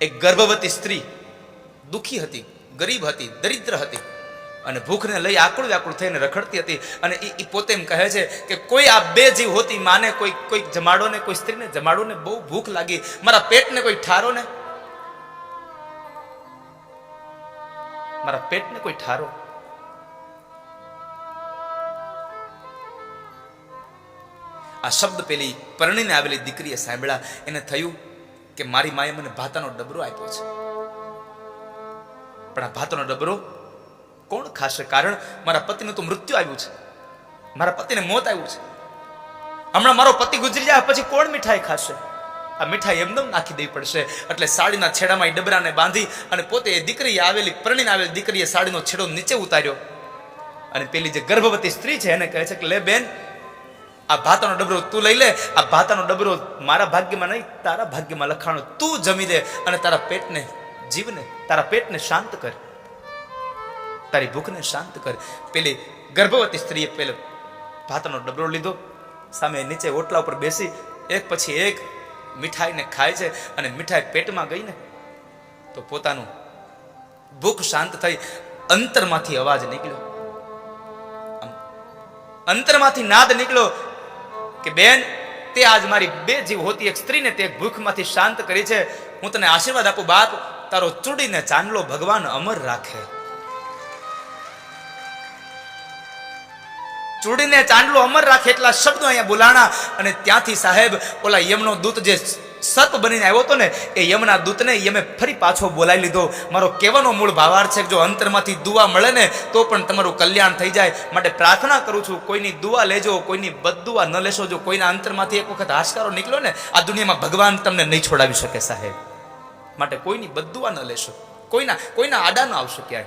એક ગર્ભવતી સ્ત્રી દુઃખી હતી, ગરીબ હતી, દરિદ્ર હતી અને ભૂખને લઈ આકુળ વ્યાકુળ થઈને રખડતી હતી અને એ પોતે એમ કહે છે કે કોઈ આ બે જીવ હોતી માને, કોઈ કોઈ જમાડો ને કોઈ સ્ત્રીને જમાડો ને બહુ ભૂખ લાગી. મારા પેટને કોઈ ઠારો ને મારા પેટને કોઈ ઠારો? આ શબ્દ પેલી પરણીને આવેલી દીકરીએ સાંભળ્યા. એને થયું કે મારી માએ મને ભાતાનો ડબરો આપ્યો છે. પણ આ ભાતાનો ડબરો કોણ ખાશે? કારણ મારા પતિનું તો મૃત્યુ આવ્યું છે. મારા પતિને મોત આવ્યું છે. હમણાં મારો પતિ ગુજરી જાય, પછી કોણ મીઠાઈ ખાશે? આ મીઠાઈ એમનેમ નાખી દેવી પડશે. એટલે સાડીના છેડામાં એ ડબરાને બાંધી અને પોતે એ દીકરી આવેલી, પરણીને આવેલી દીકરીએ સાડીનો છેડો નીચે ઉતાર્યો. અને પેલી જે ગર્ભવતી સ્ત્રી છે, એને કહે છે કે, લે બેન આ ભાતાનો ડબરો તું લઈ લે, આ ભાતાનો ડબરો મારા ભાગ્યમાં નહીં, તારા ભાગ્યમાં લખાણો તું જમી દે અને તારા પેટને જીવને, તારા પેટને શાંત કર. તારી ભૂખને શાંત કર. પેલી ગર્ભવતી સ્ત્રીએ પેલો ભાતાનો ડબરો લીધો, સામે નીચે ઓટલા ઉપર બેસી, એક પછી એક મીઠાઈને ખાય છે અને મીઠાઈ પેટમાં ગઈ ને, તો પોતાનું ભૂખ શાંત થઈ, અંતરમાંથી અવાજ નીકળ્યો. અંતરમાંથી નાદ નીકળ્યો કે બેન, તે આજ મારી બે જીવ હોતી એક સ્ત્રીને તે ભૂખમાંથી શાંત કરી છે. હું તને આશીર્વાદ આપું બાપ, તારો ચૂડીને ચાંદલો ભગવાન અમર રાખે. ચૂડીને ચાંદલો અમર રાખે એટલા શબ્દો અહીંયા બોલાણા અને ત્યાંથી સાહેબ, ઓલા યમનો દૂત જે સર્પ બનીને આવ્યો હતો ને, એ યમના દૂતને યમે ફરી પાછો બોલાવી લીધો. મારો કહેવાનો મૂળ ભાવાર્થ છે જો અંતરમાંથી દુઆ મળે ને, તો પણ તમારું કલ્યાણ થઈ જાય. માટે પ્રાર્થના કરું છું, કોઈની દુઆ લેજો, કોઈની બદદુઆ ન લેશો. જો કોઈના અંતરમાંથી એક વખત હાશકારો નીકળ્યો ને, આ દુનિયામાં ભગવાન તમને નહીં છોડાવી શકે સાહેબ. માટે કોઈની બદદુઆ ન લેશો. કોઈના કોઈના આડા ન આવશો ક્યાંય.